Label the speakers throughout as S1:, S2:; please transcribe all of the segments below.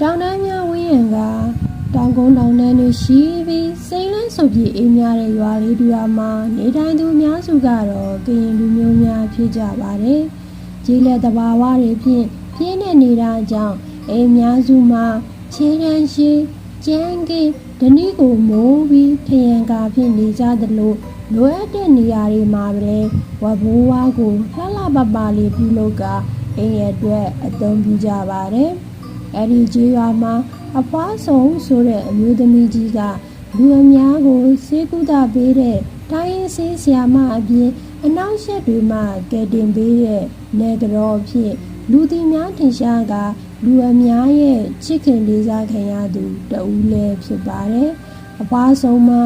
S1: တောင်တန်းများဝင်းရံကတောင်ကုန်းတောင်တန်းတွေရှိပြီးစိမ့်လန်းဆုပ်ပြေးအေးများတဲ့ရွာလေးတူရာမှာနေထိုင်သူအများစုကတော့ကရင်လူမျိုးများဖြစ်ကြပါတယ်။ကြီးလက်တဘာဝတွေဖြင့်ပြင်းနေနေတာကြောင့်အိမ်များစုမှာခြေတန်းရှိကျန်းကိဒဏီကိုမိုးပြီးထရန်ကာဖြင့်နေကြသလိုလိုအပ်တဲ့နေရာတွေမှာပဲဝဘိုးဝါကိုလှလှပပလေးပြုလုပ်ကအိမ်ရဲ့အတွက်အသုံးပြုကြပါတယ်။ အဲဒီကျေးရွာမှာအဖွားဆုံးဆိုတဲ့အမျိုးသမီးကြီးကလူအများကိုစေကုသပေးတဲ့တိုင်းရင်းစည်းဆရာမအပြင်အနောက်ရှက်တွေမှကဲတင်ပေးတဲ့နေကြောဖြစ်လူတီများထင်ရှားကလူအများရဲ့ချစ်ခင်လေးစားခံရသူတဦးလည်းဖြစ်ပါတယ်။အဖွားဆုံးမှာ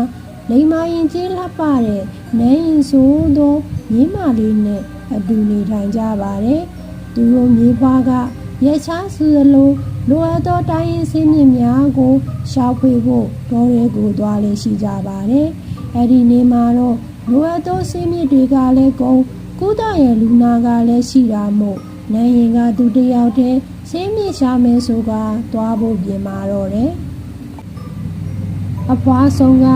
S1: လိမ္မာရင်ကြီးလှပတဲ့နန်းရင်ဆိုးသောမြင်းမလေးနဲ့အတူနေထိုင်ကြပါတယ်။သူတို့မြေဖွားက ရဲချားစုလိုလိုအပ်သောတိုင်းရင်းစည်းမြင့်များကိုရှာဖွေဖို့ဒေါ်ရဲကိုသွားလေရှိကြပါတယ်။အဲ့ဒီနေမှာတော့လိုအပ်သောစည်းမြင့်တွေကလည်းကုန်ကုသရဲ့လူနာကလည်းရှိတာမို့နိုင်ရင်ကသူတယောက်တည်းစည်းမြင့်ရှာမယ်ဆိုကသွားဖို့ပြင်မာတော့တယ်။အဖွားဆုံးက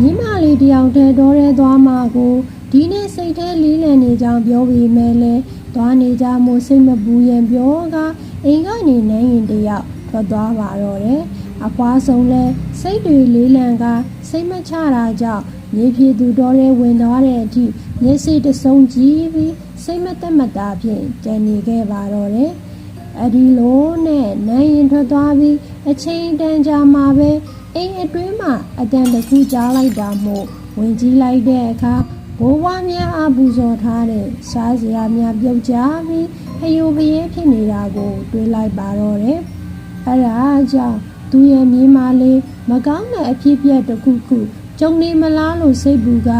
S1: ညီမလေးတယောက်တည်းတော်ရဲသွားမှာကိုဒီနေ့စိတ်ထဲလေးလံနေကြောင်ပြောပြီးမဲလဲ သွားနေကြမို့စိတ်မပူရင်ပြောကအိမ်ကနေနိုင်ရင်တယောက်ထွက်သွားပါတော့တယ်အဖွားဆုံးလဲစိတ်တွေလေးလံကစိတ်မချတာကြောင့်မြေဖြူသူတော်ရဲဝင်သွားတဲ့အထိမျက်စိတစုံကြည့်ပြီးစိတ်မသက်မတာဖြင့်ကြံနေခဲ့ပါတော့တယ်အဒီလိုနဲ့နိုင်ရင်ထွက်သွားပြီးအချိန်တန်ကြာမှပဲအိမ်အတွင်းမှာအတန်တခုကြားလိုက်တာမို့ဝင်ကြည့်လိုက်တဲ့အခါ ဘိုးဘွားများအပူဇော်ထားတဲ့စားစရာများပြုတ်ကြပြီးဖယိုဖယဲဖြစ်နေတာကိုတွေးလိုက်ပါတော့တယ်။အဲဒါကြောင့်သူရဲ့မြေးမလေးမကောင်းတဲ့အဖြစ်ပြက်တစ်ခုခုကြုံနေမလားလို့စိတ်ပူက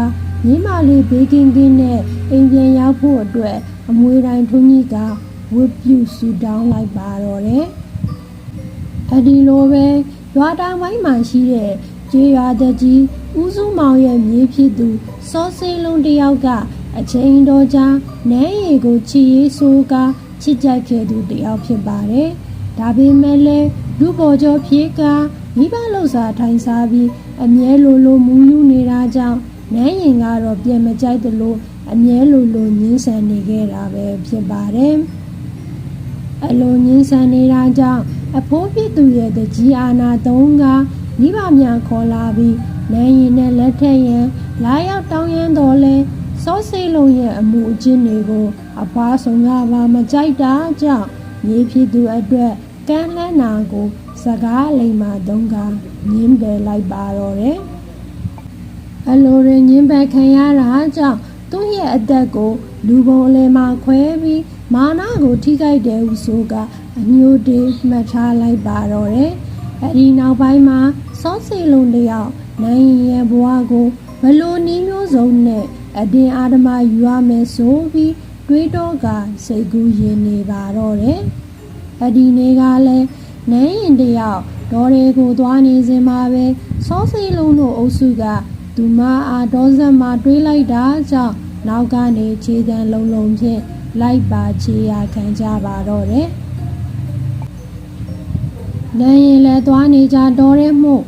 S1: မြေးမလေးဘေးကင်းကင်းနဲ့အိမ်ပြန်ရောက်ဖို့အတွက်အမွေတိုင်းထွန်းကြီးကဝတ်ပြုဆူတောင်းလိုက်ပါတော့တယ်။အဒီလိုပဲရွာတောင်ပိုင်းမှာရှိတဲ့ကျေးရွာသက်ကြီး ဦးစုမောင်ရဲ့မြေးဖြစ်သူစောစေးလုံးတယောက်ကအချိန်တော်ကြာနန်းရည်ကိုချီရေးဆိုးကချစ်ကြိုက်ခဲ့သူတယောက်ဖြစ်ပါတယ်။ဒါပေမဲ့လည်းလူပေါ်ကျော်ဖြေးကမိဘလှုပ်စာထိုင်စားပြီးအမြဲလိုလိုမူးယူနေတာကြောင့်နန်းရင်ကတော့ပြန်မကြိုက်သလိုအမြဲလိုလိုညှင်းဆန်နေခဲ့တာပဲဖြစ်ပါတယ်။အလိုညှင်းဆန်နေတာကြောင့်အဖိုးဖြစ်သူရဲ့တကြီးအာနာသုံးကမိဘများခေါ်လာပြီး နန်းရင်နဲ့လက်ထက်ရန်လာရောက်တောင်းရမ်းတော်လဲစောစိတ်လုံးရဲ့အမှုအကျင့်တွေကိုအဖွားဆုံးကပါမကြိုက်တာကြောင့်မြေဖြစ်သူအတွက်ကမ်းလှမ်းနာကို စကားလိမ်မာသုံးကညင်းပယ်လိုက်ပါတော့တယ်အလိုရင်ညင်းပယ်ခံရတာကြောင့်သူ့ရဲ့အသက်ကို လူပုံအလဲမှာခွဲပြီးမာနကိုထိခိုက်တယ်ဟုဆိုကအညိုတေးမှတ်ထားလိုက်ပါတော့တယ်အဲဒီနောက်ပိုင်းမှာစောစိတ်လုံးတယောက် နိုင်ရင်ရဲ့ဘဝကိုဘလို့နီးမျိုးစုံနဲ့အတင်းအာဓမယူရမယ်ဆိုပြီးတွေးတော့ကစိတ်ကူးရင်နေပါတော့တယ်။အဒီနေ့ကလည်းနန်းရင်တယောက်ဒေါ်တွေကိုသွားနေစင်မှာပဲစောစိလုံးတို့အုပ်စုကသူမအားဒေါ်ဆက်မှာတွေးလိုက်တာကြောင့်နောက်ကနေခြေတံလုံးလုံးဖြင့်လိုက်ပါချေရခံကြပါတော့တယ်။နန်းရင်လည်းသွားနေကြတော့တဲ့မှုပ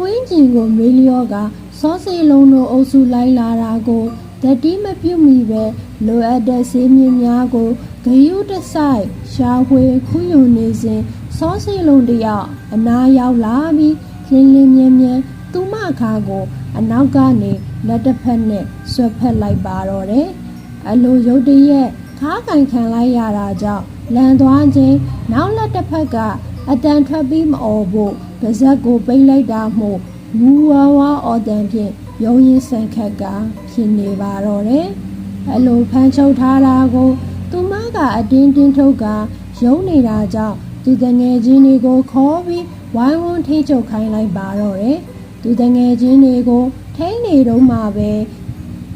S1: ဝင်းကျင်ကိုမေးလျော့ကစောစီလုံးတို့အုပ်စုလိုက်လာတာကိုတတိမပြုတ်မိပဲလိုအပ်တဲ့ဆေးမြင့်များကိုဂယုတဆိုင်ရှာဖွေခုယုံနေစဉ်စောစီလုံးတယောက်အနာရောက်လာပြီးလင်းလင်းမြဲမြဲသူမခါကို အနောက်ကနေလက်တစ်ဖက်နဲ့ဆွဲဖက်လိုက်ပါတော့တယ်အလိုရုတ်တရက်ခါကင်ခံလိုက်ရတာကြောင့်လန်သွားခြင်းနောက်လက်တစ်ဖက်ကအတန်ထွက်ပြီးမအော်ဖို့ ပါဇက်ကိုပိတ်လိုက်တာမို့မူဝါဝါအော်တန်ဖြင့်ရုံရင်ဆန်ခက်ကဖြစ်နေပါတော့တယ်။အလိုဖမ်းချုပ်ထားတာကို သူမကအတင်းတင်းထုတ်ကရုံနေတာကြောင့်သူတငယ်ချင်းတွေကိုခေါ်ပြီးဝိုင်းဝန်းထိချုပ်ခိုင်းလိုက်ပါတော့တယ်။သူတငယ်ချင်းတွေကိုထိနေတော့မှပဲ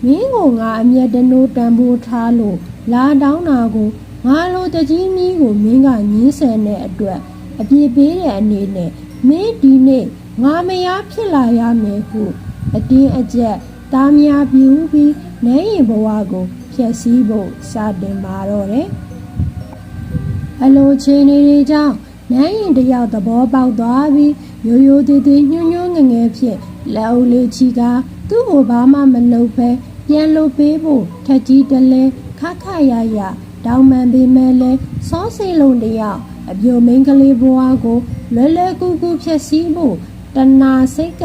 S1: မင်းကငါအမျက်တနိုးတန်ဖိုးထားလို့လာတောင်းတာကိုငါလိုတကြီးမီးကိုမင်းကညင်းဆန်တဲ့အတွက်အပြစ်ပေးတဲ့အနေနဲ့ မင်းဒီနေ့ငါမယားဖြစ်လာရမယ်ဟုအတင်းအကျပ်တားများပြူပြီးနဲရင်ဘဝကိုဖျက်ဆီးဖို့စတင်ပါတော့တယ်အလိုချင်းတွေကြောင့်နန်းရင်တယောက်သဘောပေါက်သွားပြီးရိုးရိုးသေးသေးညှို့ညွှန်းငယ်ငယ်ဖြင့်လက်အုပ်လေးချီကသူ့ကိုဘာမှမလုပ်ဘဲပြန်လို့ပေးဖို့ထက်ကြီးတလဲခခရရတောင်းပန်ပေးမဲ့လဲစောစေးလုံးတယောက်အပြိုမင်းကလေးဘွားကို လွယ်လွယ်ကူကူဖြည့်ဆည်းဖို့တနာစိတ်က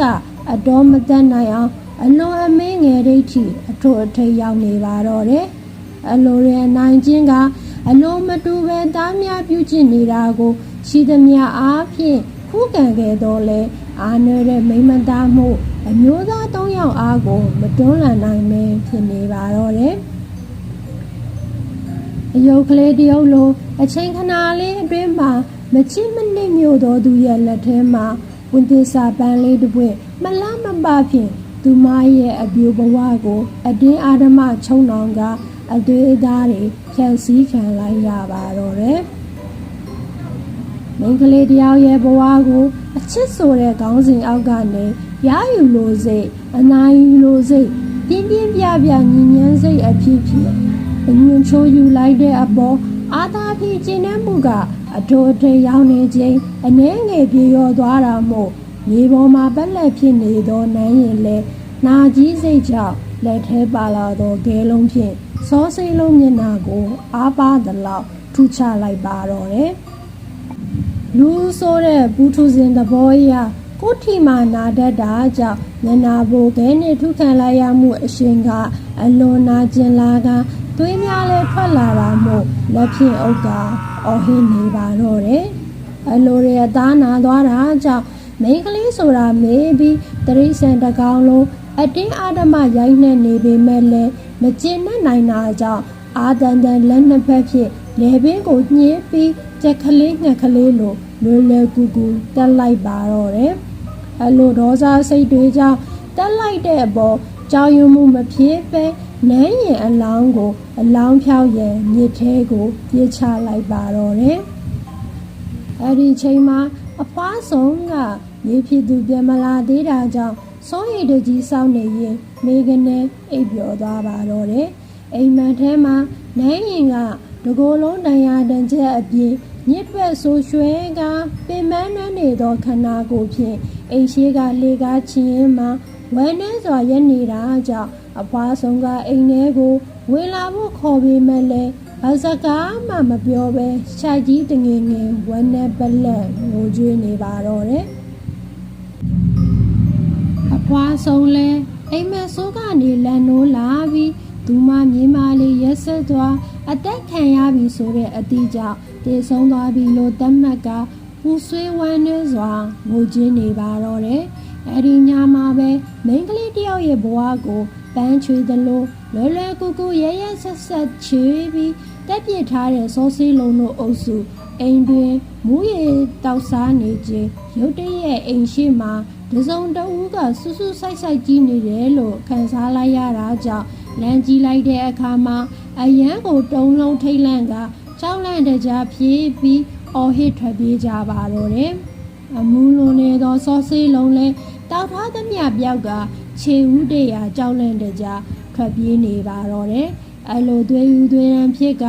S1: အတော်မတတ်နိုင်အောင်အလွန်အမင်းငယ်ဒိဋ္ဌိအထွတ်အထိပ်ရောက်နေပါတော့တယ်အလိုရနိုင်ခြင်းကအလုံးမတူပဲသားများပြုကျင့်နေတာကိုရှိသမျှအားဖြင့်ခုခံခဲ့တော့လဲအာနွယ်တဲ့မိမ့်မသားမှုအမျိုးသား၃ယောက်အားကိုမတွန်းလှန်နိုင်ပဲဖြစ်နေပါတော့တယ်အယုတ်ကလေးတယောက်လိုအချိန်ခဏလေးအတွင်းမှာ မချစ်မနစ်မြို့တော်သူရဲ့လက်ထဲမှာဝန်သစ္စာပန်းလေးတစ်ပွင့်မလားမပဖြင့်သူမရဲ့အပြူဘဝကိုအတင်းအာဓမချုံနှောင်ကအသွေးအသားတွေဖြန့်စည်းခံလိုက်ရပါတော့တယ်မိန်းကလေးတယောက်ရဲ့ဘဝကိုအချစ်ဆိုတဲ့ခေါင်းစဉ်အောက်ကနေရယူလို့စိတ်အနိုင်ယူလို့စိတ်ပြင်းပြင်းပြပြညဉ့်ညမ်းစိတ်အဖြစ်ဖြစ်အငွန်ချိုးယူလိုက်တဲ့အပေါ်အာသာဖြင့်ကျင်းနှံမှုက အထိုးအထိပ်ရောက်နေခြင်းအနှဲငယ်ပြေရောသွားတာမို့မြေပေါ်မှာပက်လက်ဖြစ်နေသောနန်းရင်လဲနာကြီးစိတ်ကြောင့်လက်ထဲပါလာသောဂဲလုံးဖြင့်စောစိတ်လုံးမျက်နှာကို အားပါသလောက်ထုချလိုက်ပါတော့တယ်လူဆိုတဲ့ဘူထုစင်သဘောအရကိုထီမာနာတတ်တာကြောင့်မျက်နာပိုခဲနဲ့ထုခံလိုက်ရမှုအရှင်ကအလွန်နာကျင်လာက သွေးများလဲထွက်လာတာမို့လက်ဖြင့်အုပ်ကအော်ဟင်းနေပါတော့တယ်အလိုရအသားနာသွားတာကြောင့်မိန်းကလေးဆိုတာမေးပြီးတရိษံတကောင်လုံးအတင်းအာဓမရိုက်နှက်နေပေမဲ့လည်းမကျင်နဲ့နိုင်တာကြောင့်အာတန်တန်လက်နှစ်ဖက်ဖြင့်လေပင်ကိုညှင်းပြီးကြက်ကလေးငှက်ကလေးလိုလွယ်လွယ်ကူကူတက်လိုက်ပါတော့တယ်အလိုဒေါသစိတ်တွေကြောင့်တက်လိုက်တဲ့အပေါ်ကြောင်ရွံမှုမဖြစ်ပဲ နန်းရင်အလောင်းကိုအလောင်းဖြောက်ရန်မြစ်ထဲကိုပြစ်ချလိုက်ပါတော့တယ်အဲ့ဒီချိန်မှာအဖွားဆုံးကမြေဖြစ်သူပြန်မလာသေးတာကြောင့်စိုးရိမ်တကြီးစောင့်နေရင်မိကနေအိပ်ပျော်သွားပါတော့တယ်အိမ်မက်ထဲမှာနန်းရင်ကတကိုယ်လုံးတရားတန်ချက်အပြင်ညစ်ပတ်ဆိုးရွှဲကပင်မနှွမ်းနေသောခန္ဓာကိုယ်ဖြင့်အိမ်ရှိကလေကားချင်းမှဝဲနှဲစွာရက်နေတာကြောင့် အဖွားဆုံးကအိမ်ထဲကိုဝင်လာဖို့ခေါ်ပေးမဲ့လဲဘာစကားမှမပြောပဲရှာကြီးတငယ်ငယ်ဝမ်းနဲ့ပလက်ငိုကြွေးနေပါတော့တယ်အဖွားဆုံးလဲအိမ်မက်ဆိုးကနေလန်နိုးလာပြီးသူမမြေမလေးရက်ဆက်သွားအသက်ခံရပြီဆိုတဲ့အတိကြောင့်တည်ဆုံးသွားပြီလို့သတ်မှတ်ကပူဆွေးဝမ်းနှဲစွာငိုကြွေးနေပါတော့တယ်အဲ့ဒီညမှာပဲမိန်းကလေးတယောက်ရဲ့ဘဝကိုပ န်းချွေသလိုလွယ်လွယ်ကူကူရရဆက်ဆက်ချွေပြီးတက်ပြစ်ထားတဲ့စောစေးလုံးတို့အုပ်စုအိမ်တွင်မူးရီတောက်စားနေခြင်းရုတ်တရက်အိမ်ရှိမှာဒဇုံတဦးကဆူဆူဆိုင်ဆိုင်ကြီးနေတယ်လို့ခံစားလိုက်ရတာကြောင့်လမ်းကြီးလိုက်တဲ့အခါမှာအရန်ကိုတုံးလုံးထိတ်လန့်ကကြောက်လန့်တကြားဖြေးပြီးအော်ဟစ်ထွက်ပြေးကြပါတော့တယ်အမူးလိုနေသောစောစေးလုံးလဲတောက်ထားသမျှပြောက်က ခြေဦးတရာကြောက်လန့်တကြားထွက်ပြေးနေပါတော့တယ်။အဲ့လိုသွေးယူသွေးရန်ဖြစ်က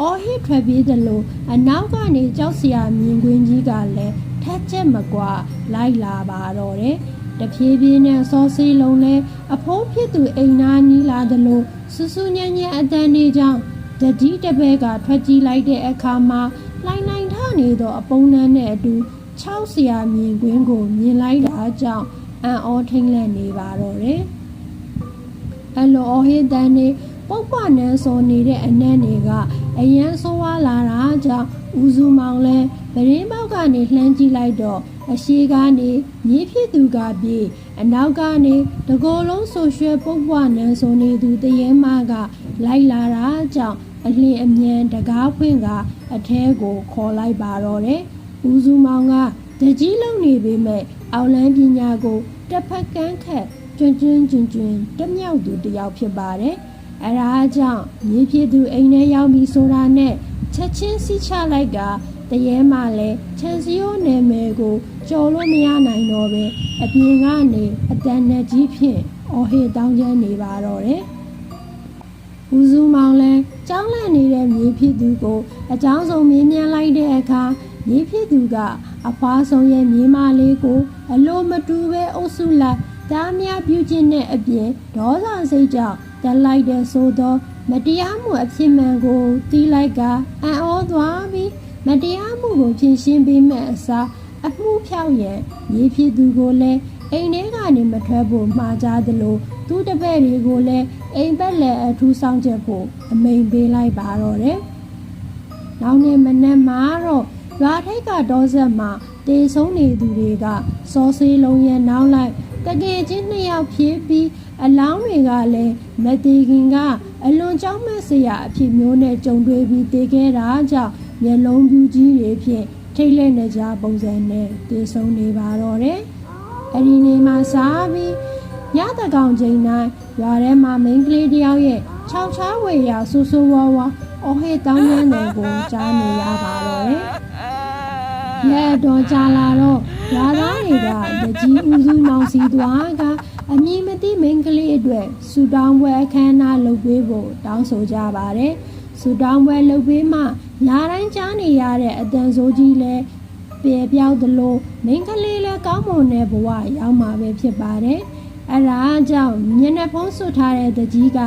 S1: အော်ဟစ်ထွက်ပြေးသလိုအနောက်ကနေကြောက်စရာမြင်ကွင်းကြီးကလည်းထက်ချက်မကွာလိုက်လာပါတော့တယ်။တဖြည်းဖြည်းနဲ့စောစေးလုံးလဲအဖိုးဖြစ်သူအိမ်နာနီးလာသလိုစူးစူးညံ့ညံ့အတန်နေကြောင်းတတိတပည့်ကထွက်ကြည့်လိုက်တဲ့အခါမှာလှိုင်းနိုင်ထနေသောအပုံနှန်းနဲ့အတူ၆ဆရာမြင်ကွင်းကိုမြင်လိုက်တာကြောင့် အံ့ဩထိတ်လန့်နေပါတော့တယ်။အလိုအော်ဟစ်တန်းနေပုတ်ပနန်းစောနေတဲ့အနက်တွေကအရန်ဆိုးဝါလာတာကြောင့်ဦးစုမောင်လဲပရင်းပေါက်ကနေလှမ်းကြည့်လိုက်တော့အရှိကနေမြေဖြစ်သူကပြေးအနောက်ကနေတကိုယ်လုံးဆိုရွှဲပုတ်ပွနန်းစောနေသူတရေမကလိုက်လာတာကြောင့်အလင်းအမြန်တကားဖွင့်ကအထဲကိုခေါ်လိုက်ပါတော့တယ်။ဦးစုမောင်ကတကြီးလုံနေပေမဲ့ အောင်လန်းပညာကိုတစ်ဖက်ကန်းခက်ကျွန်းကျွန်းကျွန်းကျွန်းတမြောက်သူတယောက်ဖြစ်ပါတယ်။အဲဒါကြောင့်မြေဖြစ်သူအိမ်ထဲရောက်ပြီဆိုတာနဲ့ချက်ချင်းစီးချလိုက်ကတရေမှလည်းချန်စီယိုနယ်မယ်ကိုကြော်လို့မရနိုင်တော့ပဲအပြင်ကနေအတန်နဲ့ကြီးဖြင့်အော်ဟစ်တောင်းကျမ်းနေပါတော့တယ်။ဦးစုမောင်လဲကြောင်းလန့်နေတဲ့မြေဖြစ်သူကိုအကြောင်းဆုံးမင်းမြန်လိုက်တဲ့အခါ မြေဖြစ်သူကအဖွားဆုံးရဲ့မြေမလေးကို အလိုမတူပဲအုပ်စုလိုက်တားများပြုခြင်းနဲ့အပြင်ဒေါသစိတ်ကြောင့်တက်လိုက်တဲ့ဆိုသောမတရားမှုအဖြစ်မှန်ကိုတီးလိုက်ကအံ့ဩသွားပြီးမတရားမှုကိုဖြေရှင်းပေးမဲ့အစားအမှုဖြောက်ရန်မြေဖြစ်သူကိုလည်းအိမ်ထဲကနေမထွက်ဖို့မှားကြသလိုသူ့တပည့်တွေကိုလည်းအိမ်ဘက်လည်းအထူးဆောင်ချက်ဖို့အမိန်ပေးလိုက်ပါတော့တယ်။နောက်နေ့မနက်မှာတော့ ရွာထိပ်ကဒေါဆက်မှာတေဆုံးနေသူတွေကစောဆေးလုံးရဲ့နောက်လိုက်တကယ်ချင်းနှစ်ယောက်ဖြစ်ပြီးအလောင်းတွေကလည်းမတေခင်ကအလွန်ကြောက်မဲ့စရာအဖြစ်မျိုးနဲ့ကြုံတွေ့ပြီးတေခဲ့တာကြောင့်မျက်လုံးပြူကြီးတွေဖြင့်ထိတ်လန့်နေကြပုံစံနဲ့တေဆုံးနေပါတော့တယ်။အဲ့ဒီနေ့မှစားပြီးညတကောင်ချိန်တိုင်းရွာထဲမှာမိန်းကလေးတယောက်ရဲ့ခြောက်ချားဝေရာဆူဆူဝါဝါအော်ဟစ်တောင်းရမ်းတယ်ကိုကြားနေရပါတော့တယ်။ ရဲတော်ကြာလာတော့ရွာသားတွေကတကြီးဦးစုမောင်စီသွားကအမည်မသိမိန်းကလေးအတွက်ဆူတောင်းပွဲအခမ်းအနားလုပ်ပေးဖို့တောင်းဆိုကြပါတယ်။ဆူတောင်းပွဲလုပ်ပေးမှလာတိုင်းကြားနေရတဲ့အတန်ဆိုးကြီးလဲပြေပြောက်သလိုမိန်းကလေးလည်းကောင်းမွန်တဲ့ဘဝရောက်မှာပဲဖြစ်ပါတယ်။အဲဒါကြောင့်မျက်နှာဖုံးဆွထားတဲ့တကြီးက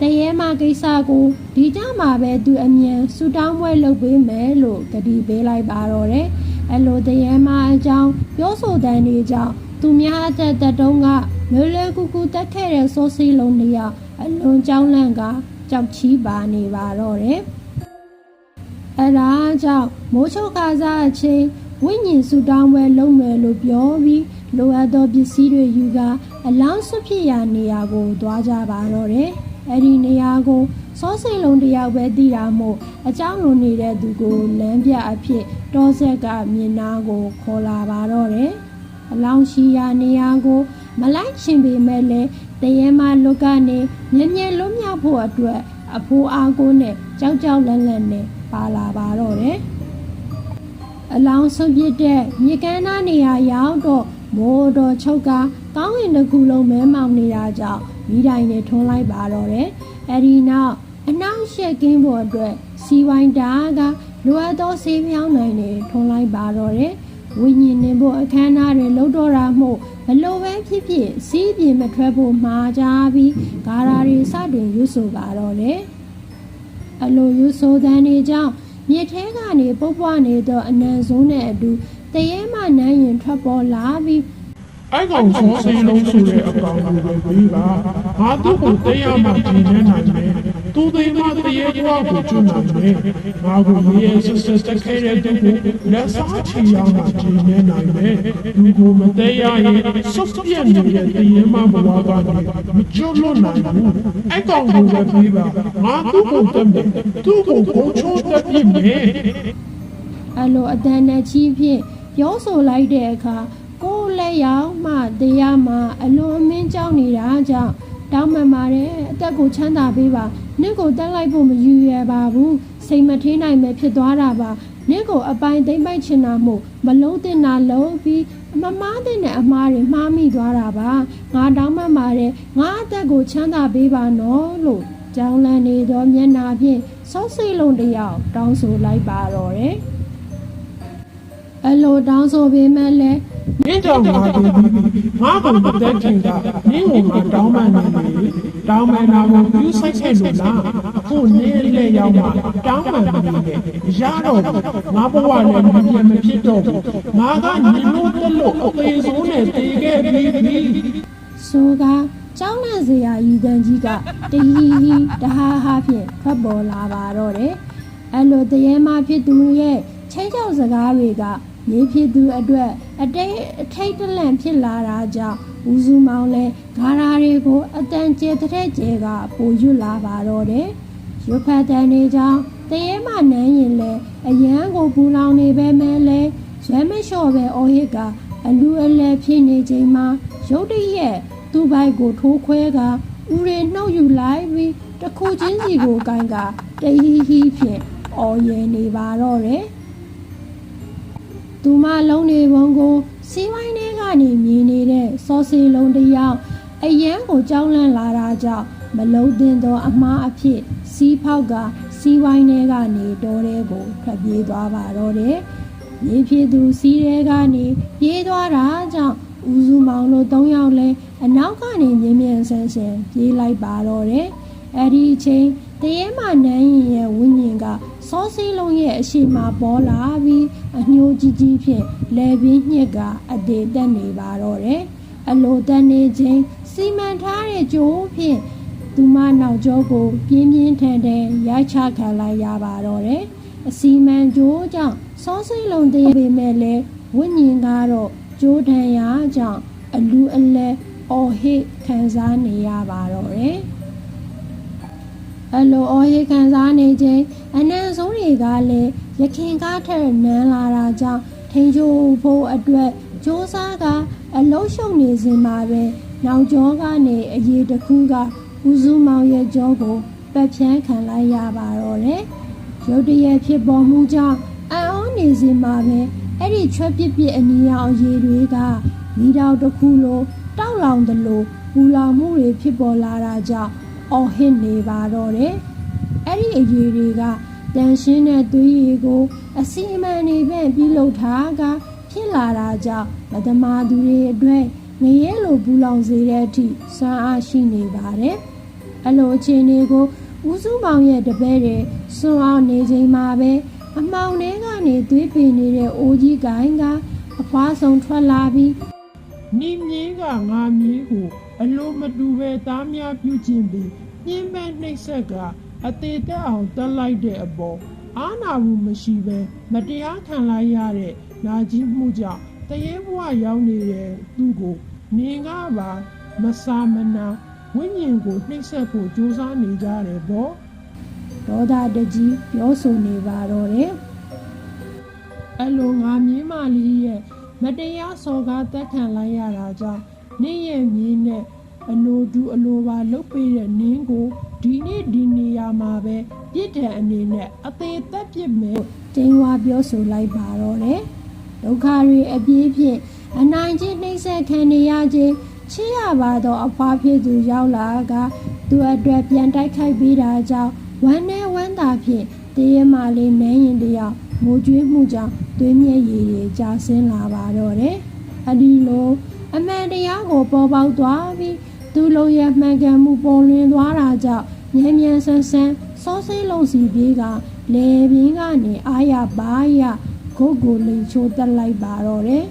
S1: တရေမကိစ္စကိုဒီကြမှာပဲသူအမြန်ဆူတောင်းပွဲလုပ်ပေးမယ်လို့ကတိပေးလိုက်ပါတော့တယ်။ အဲလိုတရေမအကြောင်းပြောဆိုတဲ့နေကြောင်းသူများအသက်သက်တုံးကလွယ်လွယ်ကူကူတက်ခဲ့တဲ့စိုးစီးလုံးတစ်ယောက်အလွန်ကြောင်းလန့်ကကြောက်ချီးပါနေပါတော့တယ်။အဲဒါကြောင့်မိုးချုပ်ခါစားအချိန်ဝိညာဉ်စုတောင်းပွဲလုပ်မယ်လို့ပြောပြီးလိုအပ်သောပစ္စည်းတွေယူကအလောင်းဆွဖြစ်ရာနေရာကိုသွားကြပါတော့တယ်။အဲ့ဒီနေရာကိုစောစိတ်လုံးတယောက်ပဲတည်တာမို့အကြောင်းလိုနေတဲ့သူကိုလမ်းပြအဖြစ် တောဆက်ကမြင်နာကိုခေါ်လာပါတော့တယ်။အလောင်းရှိရာနေရာကို မလိုက်ရှင်ပေမဲ့လည်းတရေမလွတ်ကနေမြဲမြဲလွတ်မြောက်ဖို့အတွက်အဖိုးအားကိုနဲ့ကြောက်ကြောက်လန့်လန့်နဲ့ပါလာပါတော့တယ်။အလောင်းဆွပြစ်တဲ့မြေကမ်းနားနေရာရောက်တော့မိုးတော်ချုပ်ကကောင်းကင်တစ်ခုလုံးမဲမောင်နေတာကြောင့်မိတိုင်နဲ့ထွန်းလိုက်ပါတော့တယ်။အဲဒီနောက်အနောက်ရှက်ကင်းဖို့အတွက်စီဝိုင်းတာက လိုအပ်သောဆေးဖြောင်းနိုင်တွေထွန်းလိုက်ပါတော့တယ်။ဝိညာဉ်နေဖို့အခမ်းအနားတွေလှုပ်တော့တာမို့ဘလို့ပဲဖြစ်ဖြစ်စီးပြင်းမထွက်ဖို့မှာကြပြီးဂါရာတွေစတင်ရွတ်ဆိုပါတော့တယ်။အလိုရွတ်ဆိုတဲ့နေကြောင့်မြစ်ထဲကနေပုတ်ပွားနေသောအနံဆုံးနဲ့အတူတရေမှနန်းရင်ထွက်ပေါ်လာပြီး
S2: အဲ့ကောင်စောစိလုံးဆိုတဲ့အကောင်ကိုပဲပြီးပါငါတို့ကိုတရားမှကျင်းနေနိုင်မယ် သူသိမှတရေကွာကိုကျွနိုင်မယ်ငါကိုရေရစစ်စစ်တက်ခဲ့တဲ့သူကိုလက်စားချီအောင်မှကျင်းနေနိုင်မယ်လူကိုမတရားရင်ဆုတ်ပြတ်နေတဲ့တရေမှဘဝကနေမကျွတ်လွတ်နိုင်ဘူးအဲ့ကောင်ကိုပဲပြီးပါငါတို့ကိုတတ်မယ်သူ့ကိုကိုချိုးတတ်ပြမယ်
S1: အလိုအတန်နဲ့ချီးဖြင့်ပြောဆိုလိုက်တဲ့အခါကိုယ်လက်ရောက်မှတရားမှအလွန်အမင်းကြောက်နေတာကြောင့် တောင်းပန်ပါတယ်အသက်ကိုချမ်းသာပေးပါနင့်ကိုတက်လိုက်ဖို့မယူရပါဘူးစိတ်မထင်းနိုင်ပဲဖြစ်သွားတာပါနင့်ကိုအပိုင်သိမ့်ပိုက်ချင်တာမို့မလုံးတင်တာလုံးပြီးမမားတဲ့အမားတွေမှားမိသွားတာပါငါတောင်းပန်ပါတယ်ငါအသက်ကိုချမ်းသာပေးပါနော်လို့ကြောင်းလန့်နေသောမျက်နာဖြင့်စောစိတ်လုံးတစ်ယောက်တောင်းဆိုလိုက်ပါတော့တယ် အလိုတောင်းဆိုပေမဲ့လည်း
S2: မင်းကြောင့်ငါတို့ငါကိုပတ်သက်တင်တာမင်းကိုငါတောင်းပန်နေလေတောင်းပန်တာကိုပြုဆိုင်ခဲ့လို့လားအခုနေလေရောက်မှတောင်းပန်နေတယ်ရတော့ငါဘဝလည်းမပြတ်မဖြစ်တော့ဘူးငါကညီလို့တက်လို့အသေးဆုံးနဲ့တည်ခဲ့ပြီးပြီ
S1: ဆိုကကျောင်းလန့်စရာရည်တန်ကြီးကတဟီဟီတဟာဟာဖြင့်ဖတ်ပေါ်လာပါတော့တယ်။အဲ့လိုတရေမဖြစ်သူရဲ့ချင်းချောက်စကားတွေက မြေဖြစ်သူအတွက်အတိတ်အထိတ်တလန့်ဖြစ်လာတာကြောင့်ဦးစုမောင်လဲဂါရာတွေကိုအတန်ကျဲတဲ့ကျဲကပိုရွတ်လာပါတော့တယ်။ရွတ်ဖတ်တဲ့နေကြောင့်တရေမနန်းရင်လဲအရန်ကိုပူလောင်နေပဲမဲလဲရွမ်းမလျှော့ပဲအော်ဟစ်ကအလူအလဲဖြစ်နေချိန်မှာရုတ်တရက်သူ့ဘိုက်ကိုထိုးခွဲကဥရေနှုတ်ယူလိုက်ပြီးတစ်ခုချင်းစီကိုကိုင်းကတဟီဟီဖြင့်အော်ရယ်နေပါတော့တယ် သူမလုံးနေပုံကိုစီးဝိုင်းထဲကနေမြင်နေတဲ့စောစီလုံးတစ်ယောက်အယံကိုကြောင်းလန့်လာတာကြောင့်မလုံးတင်သောအမားအဖြစ်စီးဖောက်ကစီးဝိုင်းထဲကနေတော်တဲ့ကိုထွက်ပြေးသွားပါတော့တယ်မြေဖြည့်သူစီးရဲကနေပြေးသွားတာကြောင့်ဦးစုမောင်တို့၃ယောက်လဲအနောက်ကနေမြင်းမြန်ဆန်းဆန်းပြေးလိုက်ပါတော့တယ်အဲ့ဒီအချိန်တရေမနန်းရင်ရဲ့ဝိညာဉ်က စောစီးလုံးရဲ့အရှိမပေါ်လာပြီးအညိုကြီးကြီးဖြင့်လဲပြင်းညက်ကအသေးတက်နေပါတော့တယ်အလိုတက်နေခြင်းစီမံထားတဲ့ကြိုးဖြင့်သူမနောက်ကျောကိုပြင်းပြင်းထန်ထန်ရိုက်ချခံလိုက်ရပါတော့တယ်။အစီမံကြိုးကြောင့်စောစိတ်လုံးတည်းပေမဲ့လည်းဝိညာဉ်ကတော့ကြိုးတန်ရာကြောင့်အလူအလဲအော်ဟစ်ခံစားနေရပါတော့တယ်။ အလိုအော်ဟစ်ခံစားနေခြင်းအနံ့ဆုံးတွေကလည်းရခင်ကားထက်နန်းလာတာကြောင့်ထိန်ချိုဖို့အတွက်စ조사ကအလုံးရှုံနေစဉ်မှာပဲနောက်ကျောကနေအရေးတစ်ခုကဦးစုမောင်ရဲ့ကြောကိုပတ်ဖြန်းခံလိုက်ရပါတော့တယ်။ရုတ်တရက်ဖြစ်ပေါ်မှုကြောင့်အံ့ဩနေစီမှာပဲအဲ့ဒီချွတ်ပစ်ပစ်အနီရောင်အရေးတွေကမိတော်တစ်ခုလိုတောက်လောင်သလိုပူလောင်မှုတွေဖြစ်ပေါ်လာတာကြောင့် အော်ဟစ်နေပါတော့တယ်။အဲ့ဒီအရေးတွေကတန်ရှင်းတဲ့သွေးရည်ကိုအစီအမံနေပဲပြုလုပ်ထားကဖြစ်လာတာကြောင့်မသမာသူတွေအတွက်ငရဲလိုပူလောင်စေတဲ့အထိစွမ်းအားရှိနေပါတယ်။အလိုအခြေအနေကိုဦးစုမောင်ရဲ့တပည့်တွေစွန့်အောင်နေချိန်မှာပဲအမောင်ထဲကနေသွေးပေနေတဲ့အိုးကြီးကိုင်းကအဖွားဆုံးထွက်လာပြီး
S2: နိမြင်းကငါမြင်းကိုအလိုမတူပဲသားများပြုခြင်းပြီးညင်းမဲ့နှိပ်ဆက်ကအသေးသက်အောင်တက်လိုက်တဲ့အပေါ်အာနာမှုမရှိပဲမတရားခံလိုက်ရတဲ့နာကြီးမှုကြောင့်တရေဘဝရောက်နေတဲ့သူကိုနေကပါမစာမနာဝိညာဉ်ကိုနှိပ်ဆက်ဖို့ကြိုးစားနေကြတယ်ဗော
S1: ဒေါသတကြီးပြောဆိုနေပါတော့တယ်
S2: အဲ့လိုငါမြင်းမလေးရဲ့ မတရားစော်ကားတက်ခံလိုက်ရတာကြောင့်နင့်ရဲ့မြင်းနဲ့အလိုတူအလိုပါလုတ်ပေးတဲ့နင်းကိုဒီနေ့ဒီနေရာမှာပဲပြစ်ဒဏ်အနေနဲ့အသေးသက်ပြစ်မယ်
S1: ကျင်းဝါပြောဆိုလိုက်ပါတော့တယ်ဒုက္ခတွေအပြည့်ဖြင့်အနိုင်ကျင့်နှိမ့်ဆက်ခံနေရခြင်းချစ်ရပါသောအဖွားဖြစ်သူရောက်လာကသူအတွက်ပြန်တိုက်ခိုက်ပေးတာကြောင့်ဝမ်းနဲ့ဝမ်းသာဖြင့်တရေမလေးနန်းရင်တယောက် ငိုကြွေးမှုကြောင့်သွေးမြက်ရည်တွေကျဆင်းလာပါတော့တယ်အဒီလိုအမှန်တရားကိုပေါ်ပေါက်သွားပြီးသူလုံးရဲ့မှန်ကန်မှုပေါ်လွင်သွားတာကြောင့်ဉာဏ်ဉာဏ်ဆန်းဆန်းစောစိလုံးစီပြေးကလေပြင်းကနေအာရပါရဂုတ်ကိုလိန်ချိုးတက်လိုက်ပါတော့တယ်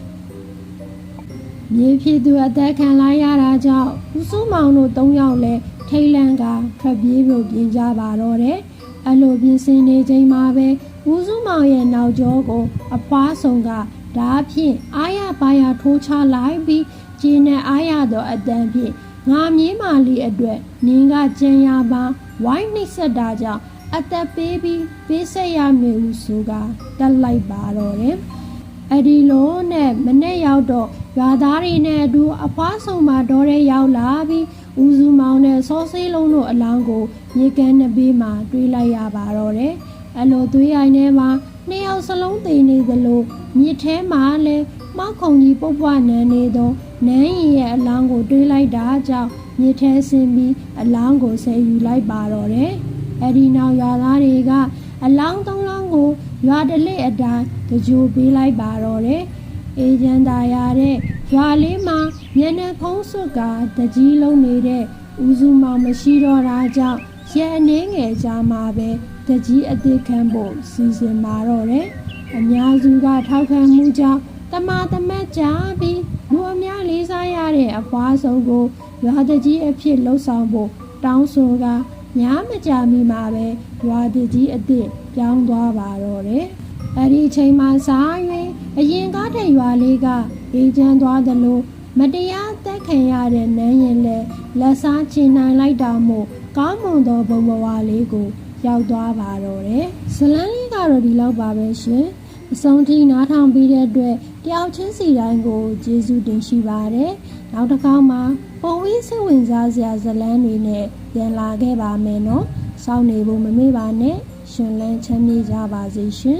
S1: မြေဖြစ်သူအသက်ခံလိုက်ရတာကြောင့်ဦးစုမောင်တို့၃ယောက်လည်းထိတ်လန့်ကထွက်ပြေးဖို့ပြင်ကြပါတော့တယ်။အလိုပြင်ဆင်နေချိန်မှာပဲ ဦးစုမောင်ရဲ့နောက်ကျောကိုအဖွားဆုံးကဓာဖြင့်အာရပါရထိုးချလိုက်ပြီးကျင်းနဲ့အာရသောအတန်ဖြင့်ငါမြင်းမာလီအတွက်နင်းကကြံရပါဝိုင်းနှိပ်စက်တာကြောင့်အသက်ပေးပြီးပေးဆက်ရမည်ဟုဆိုကတက်လိုက်ပါတော့တယ်။အဒီလိုနဲ့မနဲ့ရောက်တော့ရွာသားတွေနဲ့အတူအဖွားဆုံးမှာတော့တဲ့ရောက်လာပြီးဦးစုမောင်နဲ့စောစေးလုံးတို့အလောင်းကိုမြေကမ်းနှစ်ဘေးမှာတွေးလိုက်ရပါတော့တယ်။ အလိုသွေးရိုင်ထဲမှာနှစ်ယောက်စလုံးသိနေသလိုမြစ်ထဲမှာလည်းမောက်ခုံကြီးပုတ်ပွားနန်းနေသောနန်းရင်ရဲ့အလောင်းကိုတွေးလိုက်တာကြောင့်မြစ်ထဲဆင်းပြီးအလောင်းကိုဆယ်ယူလိုက်ပါတော့တယ်။အဲ့ဒီနောက်ရွာသားတွေကအလောင်းသုံးလောင်းကိုရွာတလက်အတိုင်းတကြိုပေးလိုက်ပါတော့တယ်။အေဂျန်တာရတဲ့ရွာလေးမှာမျက်နှာဖုံးစွတ်ကတကြီးလုံးနေတဲ့ဦးစုမောင်မရှိတော့တာကြောင့်ရဲအနေငယ်ကြားမှာပဲ တကြီးအသေးခံဖို့စီစဉ်ပါတော့တယ်။အများစုကထောက်ခံမှုကြောင့်တမာတမတ်ကြပြီးလူအများလေးစားရတဲ့အဖွားဆုံးကိုရွာတကြီးအဖြစ်လှုပ်ဆောင်ဖို့တောင်းဆိုကညားမကြမီမှာပဲရွာတကြီးအစ်စ်ပြောင်းသွားပါတော့တယ်။အဲ့ဒီအချိန်မှာစား၍အရင်ကားတဲ့ရွာလေးကအေးချမ်းသွားသလိုမတရားသက်ခံရတဲ့နန်းရင်လည်းလက်စားချင်နိုင်လိုက်တာမို့ကောင်းမွန်သောဘုံဘဝလေးကို ရောက်သွားပါတော့တယ်။ဇလန်းလေးကတော့ဒီလောက်ပါပဲရှင်။အဆုံးထိနားထောင်ပြီးတဲ့အတွက်တယောက်ချင်းစီတိုင်းကိုကျေးဇူးတင်ရှိပါတယ်။နောက်တစ်ခါမှာပုံဝင်းစိတ်ဝင်စားစရာဇလန်းတွေနဲ့ပြန်လာခဲ့ပါမယ်နော်။စောင့်နေဖို့မမေ့ပါနဲ့။ရှင်လန်းချမ်းမြေ့ကြပါစေရှင်။